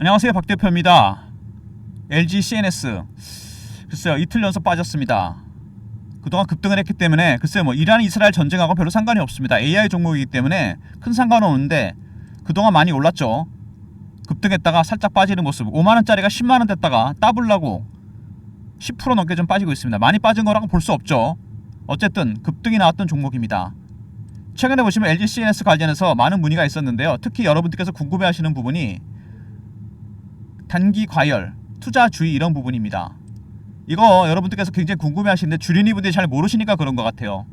안녕하세요 박 대표입니다. LG CNS 글쎄요 이틀 연속 빠졌습니다. 그동안 급등을 했기 때문에 글쎄요 뭐 이란 이스라엘 전쟁하고 별로 상관이 없습니다. AI 종목이기 때문에 큰 상관은 없는데 그동안 많이 올랐죠. 급등했다가 살짝 빠지는 모습 5만 원짜리가 10만 원 됐다가 따블라고 10% 넘게 좀 빠지고 있습니다. 많이 빠진 거라고 볼 수 없죠. 어쨌든 급등이 나왔던 종목입니다. 최근에 보시면 LG CNS 관련해서 많은 문의가 있었는데요. 특히 여러분들께서 궁금해하시는 부분이 단기 과열, 투자 주의 이런 부분입니다. 이거 여러분들께서 굉장히 궁금해 하시는데 주린이 분들이 잘 모르시니까 그런 것 같아요.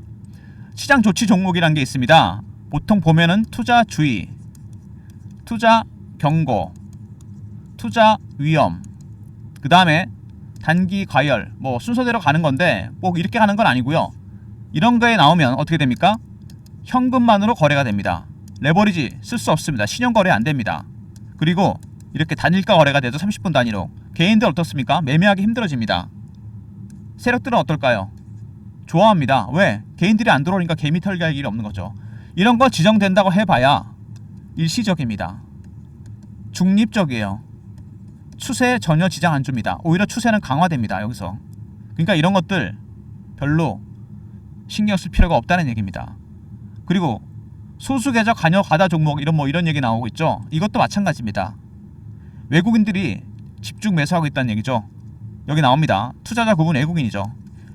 시장 조치 종목이란 게 있습니다. 보통 보면은 투자 주의, 투자 경고, 투자 위험, 그 다음에 단기 과열, 뭐 순서대로 가는 건데 꼭 이렇게 가는 건 아니고요. 이런 거에 나오면 어떻게 됩니까? 현금만으로 거래가 됩니다. 레버리지 쓸 수 없습니다. 신용 거래 안 됩니다. 그리고 이렇게 단일가 거래가 돼도 30분 단위로 개인들 어떻습니까? 매매하기 힘들어집니다. 세력들은 어떨까요? 좋아합니다. 왜? 개인들이 안 들어오니까 개미 털기할 일이 없는 거죠. 이런 거 지정된다고 해봐야 일시적입니다. 중립적이에요. 추세에 전혀 지장 안 줍니다. 오히려 추세는 강화됩니다. 여기서. 그러니까 이런 것들 별로 신경 쓸 필요가 없다는 얘기입니다. 그리고 소수 계좌 관여 가다 종목 이런 뭐 이런 얘기 나오고 있죠. 이것도 마찬가지입니다. 외국인들이 집중 매수하고 있다는 얘기죠. 여기 나옵니다. 투자자 구분 외국인이죠.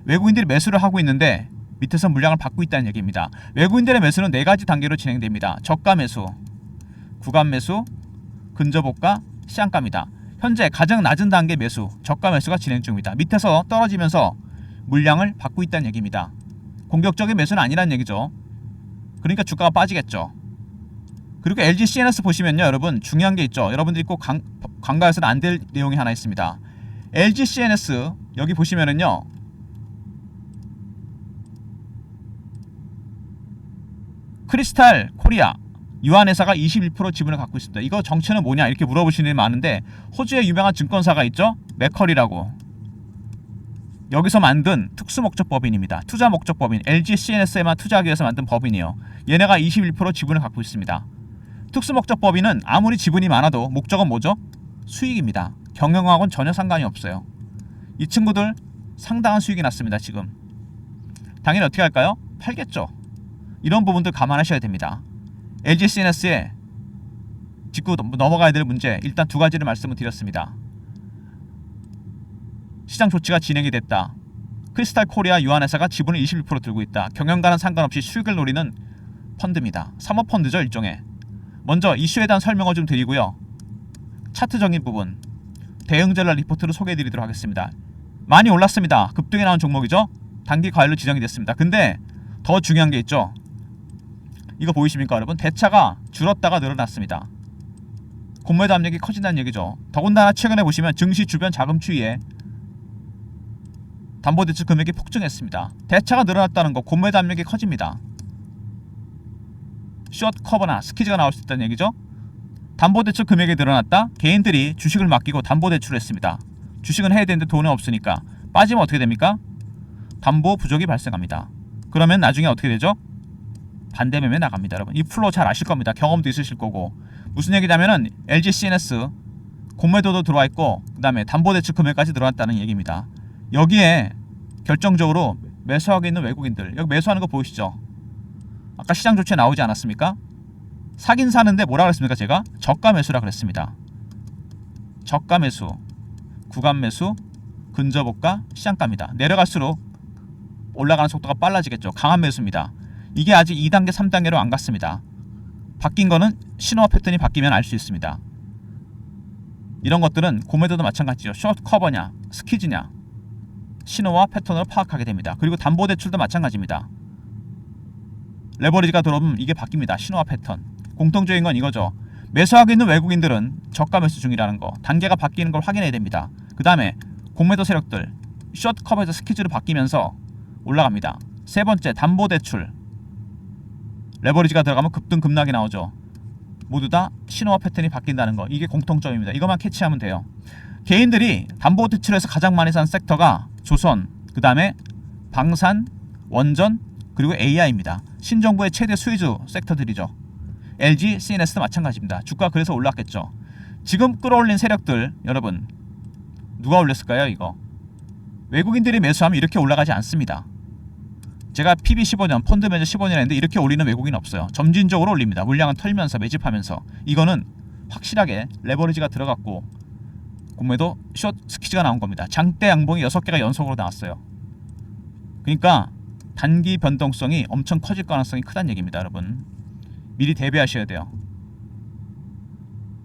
외국인들이 매수를 하고 있는데 밑에서 물량을 받고 있다는 얘기입니다. 외국인들의 매수는 네 가지 단계로 진행됩니다. 저가 매수, 구간 매수, 근저보가, 시장가입니다. 현재 가장 낮은 단계 매수, 저가 매수가 진행 중입니다. 밑에서 떨어지면서 물량을 받고 있다는 얘기입니다. 공격적인 매수는 아니라는 얘기죠. 그러니까 주가가 빠지겠죠. 그리고 LG CNS 보시면요, 여러분 중요한 게 있죠. 여러분들이 꼭 강, 강가해서는 안 될 내용이 하나 있습니다. LG CNS 여기 보시면은요. 크리스탈 코리아 유한회사가 21% 지분을 갖고 있습니다. 이거 정체는 뭐냐 이렇게 물어보시는 분이 많은데 호주의 유명한 증권사가 있죠. 맥커리라고 여기서 만든 특수 목적 법인입니다. 투자 목적 법인 LG CNS에만 투자하기 위해서 만든 법인이요. 얘네가 21% 지분을 갖고 있습니다. 특수 목적 법인은 아무리 지분이 많아도 목적은 뭐죠? 수익입니다. 경영하고는 전혀 상관이 없어요. 이 친구들 상당한 수익이 났습니다. 지금 당연히 어떻게 할까요? 팔겠죠. 이런 부분들 감안하셔야 됩니다. LG CNS에 짚고 넘어가야 될 문제 일단 두 가지를 말씀을 드렸습니다. 시장 조치가 진행이 됐다. 크리스탈 코리아 유한회사가 지분을 21% 들고 있다. 경영과는 상관없이 수익을 노리는 펀드입니다. 사모펀드죠 일종의. 먼저 이슈에 대한 설명을 좀 드리고요. 차트적인 부분 대응 전략 리포트를 소개해드리도록 하겠습니다. 많이 올랐습니다. 급등에 나온 종목이죠. 단기 과열로 지정이 됐습니다. 근데 더 중요한 게 있죠. 이거 보이십니까 여러분? 대차가 줄었다가 늘어났습니다. 공매도 압력이 커진다는 얘기죠. 더군다나 최근에 보시면 증시 주변 자금 추이에 담보대출 금액이 폭증했습니다. 대차가 늘어났다는 거 공매도 압력이 커집니다. 숏 커버나 스키즈가 나올 수 있다는 얘기죠. 담보대출 금액이 늘어났다. 개인들이 주식을 맡기고 담보대출을 했습니다. 주식은 해야 되는데 돈이 없으니까 빠지면 어떻게 됩니까? 담보 부족이 발생합니다. 그러면 나중에 어떻게 되죠? 반대 매매 나갑니다, 여러분. 이 플로우 잘 아실 겁니다. 경험도 있으실 거고. 무슨 얘기냐면은 LG CNS 공매도도 들어와 있고 그다음에 담보대출 금액까지 들어왔다는 얘기입니다. 여기에 결정적으로 매수하고 있는 외국인들 여기 매수하는 거 보이시죠? 아까 시장 조치에 나오지 않았습니까? 사긴 사는데 뭐라 그랬습니까 제가? 저가 매수라 그랬습니다. 저가 매수, 구간 매수, 근저보가, 시장가입니다. 내려갈수록 올라가는 속도가 빨라지겠죠. 강한 매수입니다. 이게 아직 2단계, 3단계로 안 갔습니다. 바뀐 거는 신호와 패턴이 바뀌면 알 수 있습니다. 이런 것들은 고매도도 마찬가지죠. 숏 커버냐, 스키즈냐, 신호와 패턴을 파악하게 됩니다. 그리고 담보대출도 마찬가지입니다. 레버리지가 들어오면 이게 바뀝니다. 신호와 패턴. 공통적인 건 이거죠. 매수하고 있는 외국인들은 저가 매수 중이라는 거. 단계가 바뀌는 걸 확인해야 됩니다. 그 다음에 공매도 세력들 숏 커버에서 스키즈로 바뀌면서 올라갑니다. 세 번째 담보 대출 레버리지가 들어가면 급등 급락이 나오죠. 모두 다 신호와 패턴이 바뀐다는 거. 이게 공통점입니다. 이것만 캐치하면 돼요. 개인들이 담보 대출에서 가장 많이 산 섹터가 조선, 그 다음에 방산, 원전, 그리고 AI입니다. 신정부의 최대 수혜주 섹터들이죠. LG, CNS도 마찬가지입니다. 주가 그래서 올랐겠죠. 지금 끌어올린 세력들 여러분 누가 올렸을까요 이거 외국인들이 매수하면 이렇게 올라가지 않습니다 제가 PB 15년 펀드 매저 15년 했는데 이렇게 올리는 외국인 없어요 점진적으로 올립니다 물량은 털면서 매집하면서 이거는 확실하게 레버리지가 들어갔고 공매도 숏 스키즈가 나온 겁니다 장대 양봉이 6개가 연속으로 나왔어요 그러니까 단기 변동성이 엄청 커질 가능성이 크다는 얘기입니다 여러분 미리 대비하셔야 돼요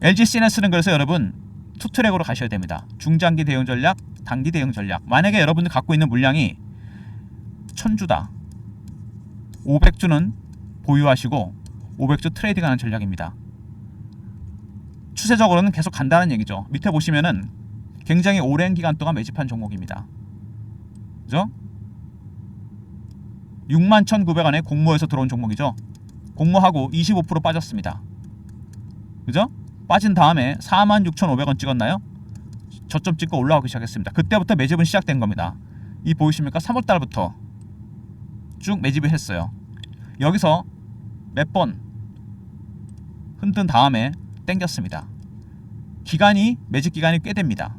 LG CNS는 그래서 여러분 투 트랙으로 가셔야 됩니다. 중장기 대응 전략, 단기 대응 전략. 만약에 여러분들 갖고 있는 물량이 1000주다. 500주는 보유하시고 500주 트레이딩 하는 전략입니다. 추세적으로는 계속 간다는 얘기죠. 밑에 보시면은 굉장히 오랜 기간 동안 매집한 종목입니다. 그죠? 61,900원에 공모에서 들어온 종목이죠. 공모하고 25% 빠졌습니다. 그죠? 빠진 다음에 46,500원 찍었나요? 저점 찍고 올라오기 시작했습니다. 그때부터 매집은 시작된 겁니다. 이 보이십니까? 3월 달부터 쭉 매집을 했어요. 여기서 몇 번 흔든 다음에 땡겼습니다. 기간이 매집 기간이 꽤 됩니다.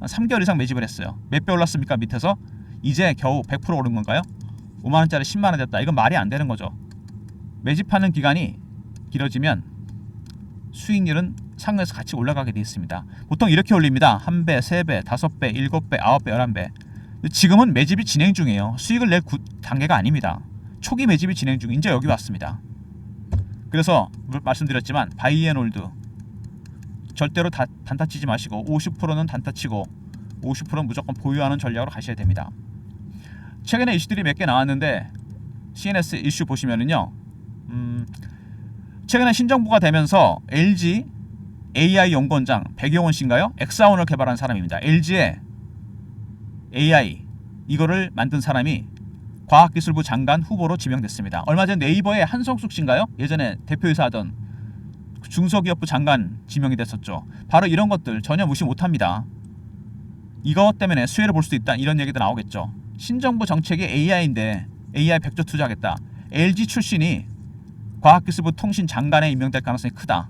한 3개월 이상 매집을 했어요. 몇 배 올랐습니까? 밑에서 이제 겨우 100% 오른 건가요? 5만 원짜리 10만 원 됐다. 이건 말이 안 되는 거죠. 매집하는 기간이 길어지면 수익률은 상에서 같이 올라가게 되어 있습니다. 보통 이렇게 올립니다. 한 배, 세 배, 다섯 배, 일곱 배, 아홉 배, 열한 배. 지금은 매집이 진행 중이에요. 수익을 낼 구- 단계가 아닙니다. 초기 매집이 진행 중. 이제 여기 왔습니다. 그래서 말씀드렸지만 바이앤홀드 절대로 다, 단타 치지 마시고 50%는 단타 치고 50%는 무조건 보유하는 전략으로 가셔야 됩니다. 최근에 이슈들이 몇 개 나왔는데 CNS 이슈 보시면은요. 음, 최근에 신정부가 되면서 LG AI 연구원장 백용원 씨인가요? 엑사원을 개발한 사람입니다. LG의 AI 이거를 만든 사람이 과학기술부 장관 후보로 지명됐습니다. 얼마 전 네이버의 한성숙 씨인가요? 예전에 대표이사 하던 중소기업부 장관 지명이 됐었죠. 바로 이런 것들 전혀 무시 못합니다. 이것 때문에 수혜를 볼 수도 있다 이런 얘기도 나오겠죠. 신정부 정책이 AI인데 AI 100조 투자하겠다. LG 출신이 과학기술부 통신 장관에 임명될 가능성이 크다.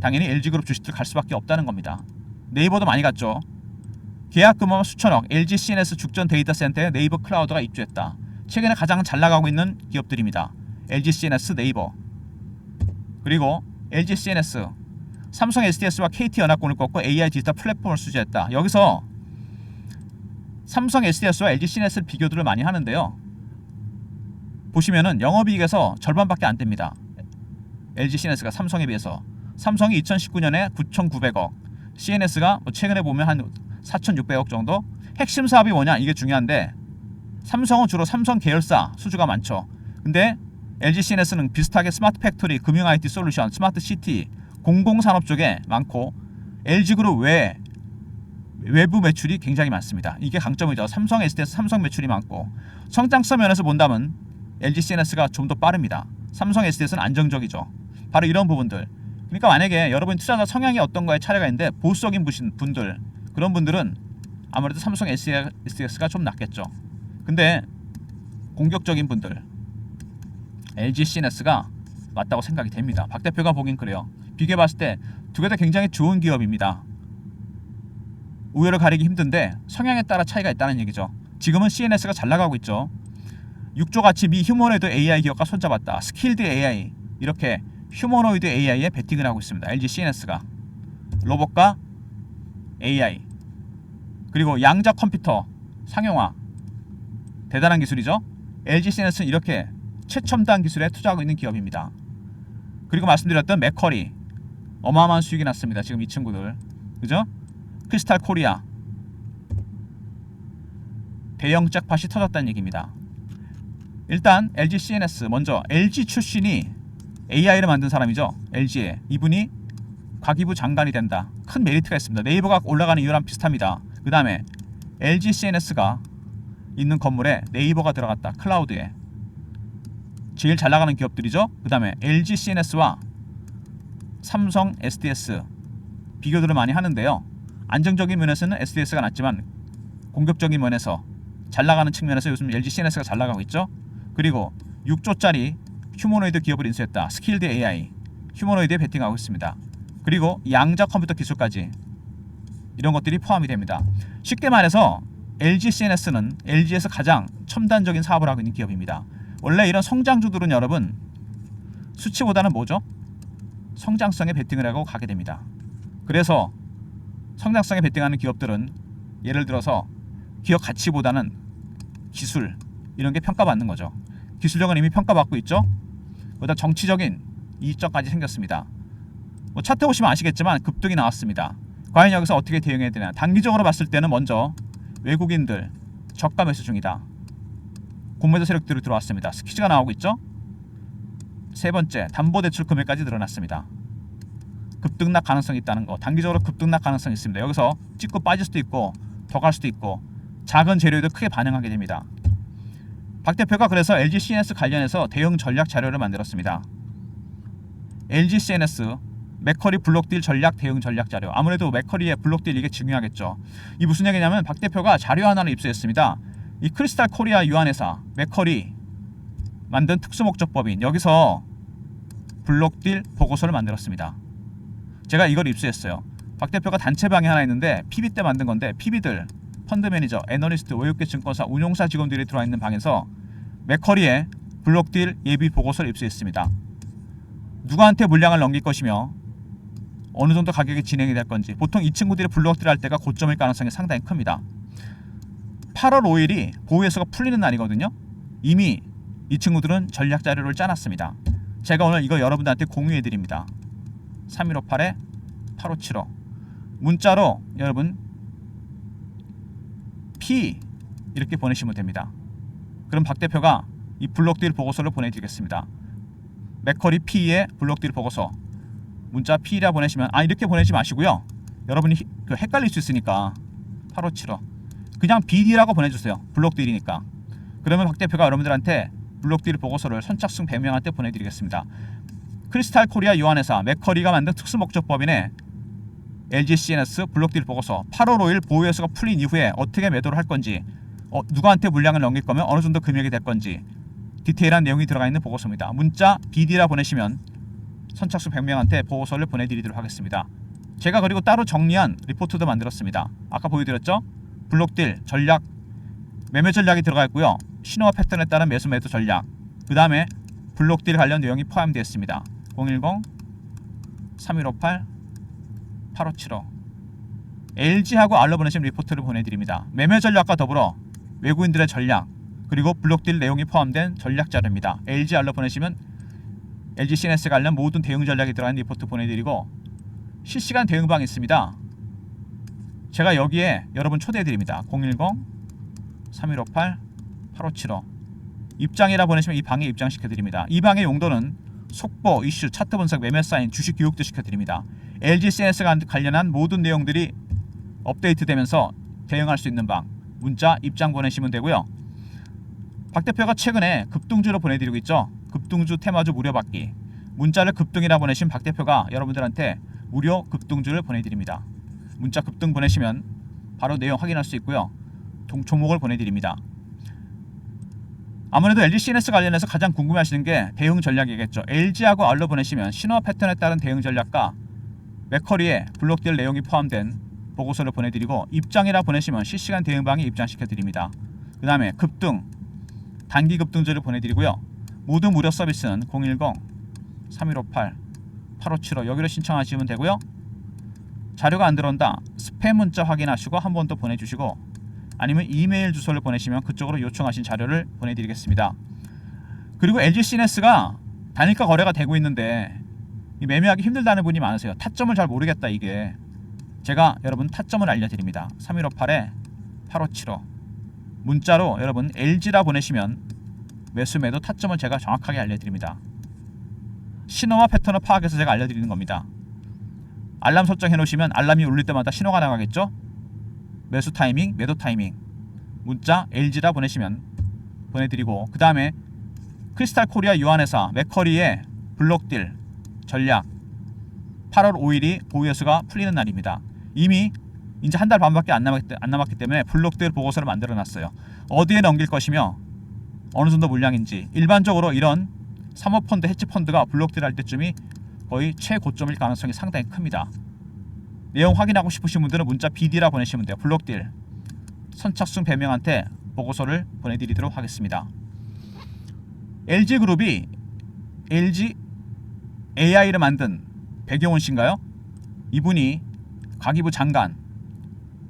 당연히 LG그룹 주식들 갈 수밖에 없다는 겁니다. 네이버도 많이 갔죠. 계약 규모가 수천억, LG CNS 죽전 데이터 센터에 네이버 클라우드가 입주했다. 최근에 가장 잘 나가고 있는 기업들입니다. LG CNS, 네이버. 그리고 LG CNS, 삼성 SDS와 KT 연합군을 꺾고 AI 디지털 플랫폼을 수주했다. 여기서 삼성 SDS와 LG CNS를 비교들을 많이 하는데요. 보시면은 영업이익에서 절반밖에 안 됩니다. LG CNS가 삼성에 비해서 삼성이 2019년에 9,900억, CNS가 뭐 최근에 보면 한 4,600억 정도. 핵심 사업이 뭐냐 이게 중요한데 삼성은 주로 삼성 계열사 수주가 많죠. 근데 LG CNS는 비슷하게 스마트 팩토리, 금융 IT 솔루션, 스마트 시티, 공공산업 쪽에 많고 LG 그룹 외 외부 매출이 굉장히 많습니다. 이게 강점이죠. 삼성 SDS 삼성 매출이 많고 성장성 면에서 본다면 LG CNS가 좀 더 빠릅니다. 삼성 SDS는 안정적이죠. 바로 이런 부분들. 그러니까 만약에 여러분 투자자 성향이 어떤 거에 차례가 있는데 보수적인 분들 그런 분들은 아무래도 삼성 SDS가 좀 낫겠죠. 근데 공격적인 분들 LG CNS가 맞다고 생각이 됩니다. 박 대표가 보긴 그래요. 비교해 봤을 때 두 개 다 굉장히 좋은 기업입니다. 우열을 가리기 힘든데 성향에 따라 차이가 있다는 얘기죠. 지금은 CNS가 잘 나가고 있죠. 6조 가치 미 휴머노이드 AI 기업과 손잡았다. 스킬드 AI 이렇게 휴머노이드 AI에 베팅을 하고 있습니다. LG CNS가 로봇과 AI 그리고 양자 컴퓨터 상용화 대단한 기술이죠. LG CNS는 이렇게 최첨단 기술에 투자하고 있는 기업입니다. 그리고 말씀드렸던 맥커리 어마어마한 수익이 났습니다. 지금 이 친구들 그죠? 크리스탈 코리아 대형 짝팟이 터졌다는 얘기입니다. 일단 LG CNS 먼저 LG 출신이 AI를 만든 사람이죠. LG에 이분이 과기부 장관이 된다. 큰 메리트가 있습니다. 네이버가 올라가는 이유랑 비슷합니다. 그 다음에 LG CNS가 있는 건물에 네이버가 들어갔다. 클라우드에 제일 잘 나가는 기업들이죠. 그 다음에 LG CNS와 삼성 SDS 비교들을 많이 하는데요. 안정적인 면에서는 SDS가 낫지만 공격적인 면에서 잘 나가는 측면에서 요즘 LG CNS가 잘 나가고 있죠. 그리고 6조짜리 휴머노이드 기업을 인수했다. 스킬드 AI 휴머노이드에 베팅하고 있습니다. 그리고 양자 컴퓨터 기술까지 이런 것들이 포함이 됩니다. 쉽게 말해서 LG CNS는 LG에서 가장 첨단적인 사업을 하고 있는 기업입니다. 원래 이런 성장주들은 여러분 수치보다는 뭐죠? 성장성에 베팅을 하고 가게 됩니다. 그래서 성장성에 베팅하는 기업들은 예를 들어서 기업 가치보다는 기술 이런 게 평가받는 거죠. 기술력은 이미 평가받고 있죠. 그다음 정치적인 이익점까지 생겼습니다. 뭐 차트 보시면 아시겠지만 급등이 나왔습니다. 과연 여기서 어떻게 대응해야 되나? 단기적으로 봤을 때는 먼저 외국인들 저가 매수 중이다. 공매도 세력들이 들어왔습니다. 스키즈가 나오고 있죠. 세 번째 담보대출 금액까지 늘어났습니다. 급등락 가능성이 있다는 거. 단기적으로 급등락 가능성이 있습니다. 여기서 찍고 빠질 수도 있고 더 갈 수도 있고 작은 재료에도 크게 반응하게 됩니다. 박 대표가 그래서 LG CNS 관련해서 대응 전략 자료를 만들었습니다. LG CNS 맥커리 블록딜 전략 대응 전략 자료. 아무래도 맥커리의 블록딜 이게 중요하겠죠. 이 무슨 얘기냐면 박 대표가 자료 하나를 입수했습니다. 이 크리스탈 코리아 유한회사 맥커리 만든 특수목적법인 여기서 블록딜 보고서를 만들었습니다. 제가 이걸 입수했어요. 박 대표가 단체방이 하나 있는데 PB 때 만든 건데 PB들 펀드 매니저, 애널리스트, 외국계 증권사, 운용사 직원들이 들어와 있는 방에서 맥커리의 블록딜 예비 보고서를 입수했습니다. 누구한테 물량을 넘길 것이며 어느 정도 가격이 진행이 될 건지 보통 이 친구들이 블록딜 할 때가 고점일 가능성이 상당히 큽니다. 8월 5일이 보유해서가 풀리는 날이거든요. 이미 이 친구들은 전략 자료를 짜놨습니다. 제가 오늘 이거 여러분들한테 공유해 드립니다. 3158에 8575 문자로 여러분 P 이렇게 보내시면 됩니다. 그럼 박 대표가 이 블록딜 보고서를 보내드리겠습니다. 맥커리 P의 블록딜 보고서 문자 P라 보내시면 아 이렇게 보내지 마시고요. 여러분이 히- 그 헷갈릴 수 있으니까 8575 그냥 BD라고 보내주세요. 블록딜이니까. 그러면 박 대표가 여러분들한테 블록딜 보고서를 선착순 100명한테 보내드리겠습니다. 크리스탈 코리아 유한회사 맥커리가 만든 특수목적법인의 LG CNS 블록딜 보고서 8월 5일 보유회수가 풀린 이후에 어떻게 매도를 할 건지 어, 누구한테 물량을 넘길 거면 어느 정도 금액이 될 건지 디테일한 내용이 들어가 있는 보고서입니다. 문자 BD라 보내시면 선착순 100명한테 보고서를 보내드리도록 하겠습니다. 제가 그리고 따로 정리한 리포트도 만들었습니다. 아까 보여드렸죠? 블록딜 전략 매매 전략이 들어가 있고요. 신호와 패턴에 따른 매수 매도 전략 그 다음에 블록딜 관련 내용이 포함되어 있습니다. 010 3158 8575 LG하고 알로 보내신 리포트를 보내드립니다. 매매 전략과 더불어 외국인들의 전략 그리고 블록딜 내용이 포함된 전략 자료입니다. LG 알로 보내시면 LG CNS 관련 모든 대응 전략이 들어간 리포트 보내드리고 실시간 대응방 있습니다. 제가 여기에 여러분 초대해드립니다. 010 3158 8575 입장이라 보내시면 이 방에 입장시켜드립니다. 이 방의 용도는 속보, 이슈, 차트 분석, 매매 사인, 주식 교육도 시켜드립니다. LG CNS가 관련한 모든 내용들이 업데이트되면서 대응할 수 있는 방 문자 입장 보내시면 되고요. 박 대표가 최근에 급등주로 보내드리고 있죠. 급등주 테마주 무료 받기 문자를 급등이라 보내신 박 대표가 여러분들한테 무료 급등주를 보내드립니다. 문자 급등 보내시면 바로 내용 확인할 수 있고요. 동- 종목을 보내드립니다. 아무래도 LG CNS 관련해서 가장 궁금해하시는 게 대응 전략이겠죠. LG하고 알로 보내시면 신호 패턴에 따른 대응 전략과 맥커리의 블록딜 내용이 포함된 보고서를 보내드리고 입장이라 보내시면 실시간 대응방에 입장시켜 드립니다. 그 다음에 급등 단기 급등주를 보내드리고요. 모든 무료 서비스는 010 3158 8575 여기로 신청하시면 되고요. 자료가 안 들어온다 스팸 문자 확인하시고 한 번 더 보내주시고 아니면 이메일 주소를 보내시면 그쪽으로 요청하신 자료를 보내드리겠습니다. 그리고 LG CNS가 단일가 거래가 되고 있는데 이 매매하기 힘들다는 분이 많으세요. 타점을 잘 모르겠다 이게. 제가 여러분 타점을 알려드립니다. 3158에 8575 문자로 여러분 LG라 보내시면 매수 매도 타점을 제가 정확하게 알려드립니다. 신호와 패턴을 파악해서 제가 알려드리는 겁니다. 알람 설정해 놓으시면 알람이 울릴 때마다 신호가 나가겠죠? 매수 타이밍, 매도 타이밍 문자 LG라 보내시면 보내드리고 그 다음에 크리스탈 코리아 유한회사 맥커리의 블록딜 전략 8월 5일이 보유회수가 풀리는 날입니다. 이미 이제 한 달 반밖에 안 남았기, 안 남았기 때문에 블록딜 보고서를 만들어 놨어요. 어디에 넘길 것이며 어느 정도 물량인지 일반적으로 이런 사모펀드, 헤지펀드가 블록딜 할 때쯤이 거의 최고점일 가능성이 상당히 큽니다. 내용 확인하고 싶으신 분들은 문자 BD라 보내시면 돼요. 블록딜 선착순 배명한테 보고서를 보내드리도록 하겠습니다. LG그룹이 LG AI를 만든 배경원 씨인가요? 이분이 과기부 장관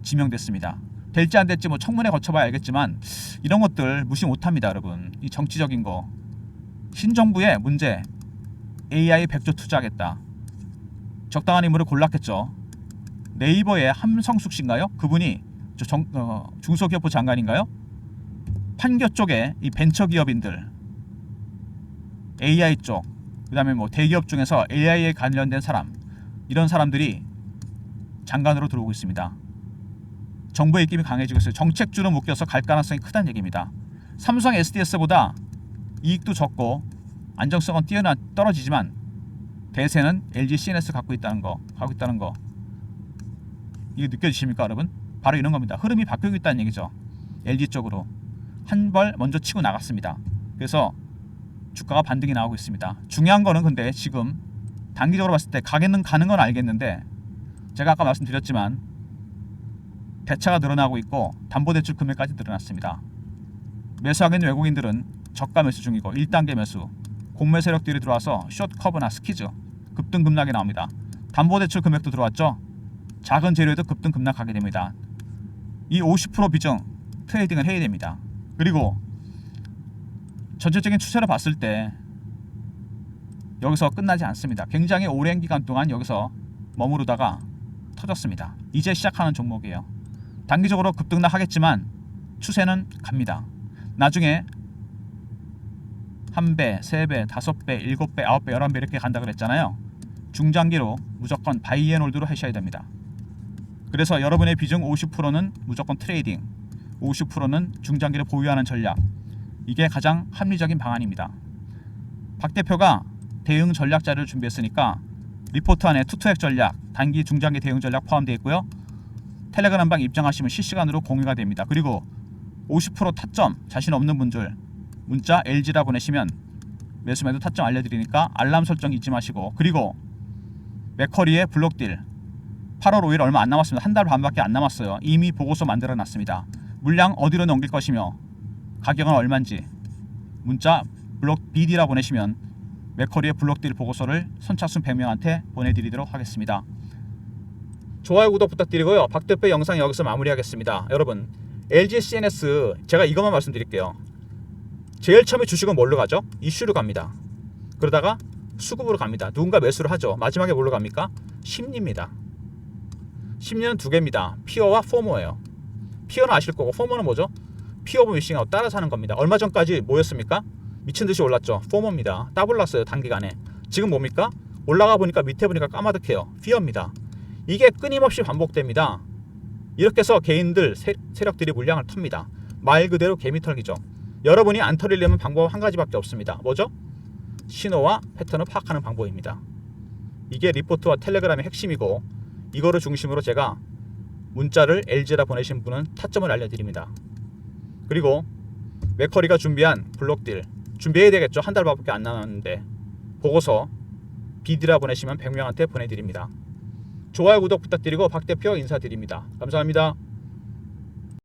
지명됐습니다. 될지 안 될지 뭐 청문회 거쳐봐야 알겠지만 이런 것들 무시 못합니다, 여러분. 이 정치적인 거 신정부의 문제 AI 100조 투자하겠다. 적당한 인물을 골랐겠죠. 네이버의 함성숙 씨인가요? 그분이 저 정, 어, 중소기업부 장관인가요? 판교 쪽에 이 벤처 기업인들 AI 쪽 그다음에 뭐 대기업 중에서 AI에 관련된 사람 이런 사람들이 장관으로 들어오고 있습니다. 정부의 입김이 강해지고 있어요. 정책주로 묶여서 갈 가능성이 크다는 얘기입니다. 삼성 SDS보다 이익도 적고 안정성은 뛰어나 떨어지지만 대세는 LG CNS 갖고 있다는 거, 갖고 있다는 거. 이게 느껴지십니까, 여러분? 바로 이런 겁니다. 흐름이 바뀌고 있다는 얘기죠. LG 쪽으로 한벌 먼저 치고 나갔습니다. 그래서 주가가 반등이 나오고 있습니다. 중요한 거는 근데 지금 단기적으로 봤을 때 가게는 가는 건 알겠는데 제가 아까 말씀드렸지만 대차가 늘어나고 있고 담보대출 금액까지 늘어났습니다. 매수하고 있는 외국인들은 저가 매수 중이고 1단계 매수 공매 세력들이 들어와서 숏 커브나 스키즈 급등 급락이 나옵니다. 담보대출 금액도 들어왔죠. 작은 재료에도 급등 급락하게 됩니다. 이 50% 비중 트레이딩을 해야 됩니다. 그리고 전체적인 추세를 봤을 때 여기서 끝나지 않습니다. 굉장히 오랜 기간 동안 여기서 머무르다가 터졌습니다. 이제 시작하는 종목이에요. 단기적으로 급등락 하겠지만 추세는 갑니다. 나중에 한 배, 세 배, 다섯 배, 일곱 배, 아홉 배, 열한 배 이렇게 간다 그랬잖아요. 중장기로 무조건 바이앤홀드로 하셔야 됩니다. 그래서 여러분의 비중 50%는 무조건 트레이딩, 50%는 중장기를 보유하는 전략. 이게 가장 합리적인 방안입니다. 박 대표가 대응 전략 자료를 준비했으니까 리포트 안에 투투액 전략, 단기, 중장기 대응 전략 포함되어 있고요. 텔레그램방 입장하시면 실시간으로 공유가 됩니다. 그리고 50% 타점 자신 없는 분들 문자 LG라 보내시면 매수매도 타점 알려드리니까 알람 설정 잊지 마시고 그리고 맥커리의 블록딜 8월 5일 얼마 안 남았습니다. 한 달 반밖에 안 남았어요. 이미 보고서 만들어 놨습니다. 물량 어디로 넘길 것이며 가격은 얼마인지 문자 블록 BD라 보내시면 맥커리의 블록딜 보고서를 선착순 100명한테 보내드리도록 하겠습니다. 좋아요 구독 부탁드리고요. 박 대표 영상 여기서 마무리하겠습니다. 여러분 LG CNS 제가 이것만 말씀드릴게요. 제일 처음에 주식은 뭘로 가죠? 이슈로 갑니다. 그러다가 수급으로 갑니다. 누군가 매수를 하죠. 마지막에 뭘로 갑니까? 심리입니다. 심리는 두 개입니다. 피어와 포모예요. 피어는 아실 거고 포모는 뭐죠? 피어 오브 미싱하고 따라 사는 겁니다. 얼마 전까지 뭐였습니까? 미친 듯이 올랐죠. 포모입니다. 따블랐어요 단기간에. 지금 뭡니까? 올라가 보니까 밑에 보니까 까마득해요. 피어입니다. 이게 끊임없이 반복됩니다. 이렇게 해서 개인들 세, 세력들이 물량을 텁니다. 말 그대로 개미털기죠. 여러분이 안 털리려면 방법 한 가지밖에 없습니다. 뭐죠? 신호와 패턴을 파악하는 방법입니다. 이게 리포트와 텔레그램의 핵심이고 이거를 중심으로 제가 문자를 LG라 보내신 분은 타점을 알려드립니다. 그리고 맥커리가 준비한 블록딜 준비해야 되겠죠. 한 달밖에 안 남았는데 보고서 비디라 보내시면 100명한테 보내드립니다. 좋아요 구독 부탁드리고 박 대표 인사드립니다. 감사합니다.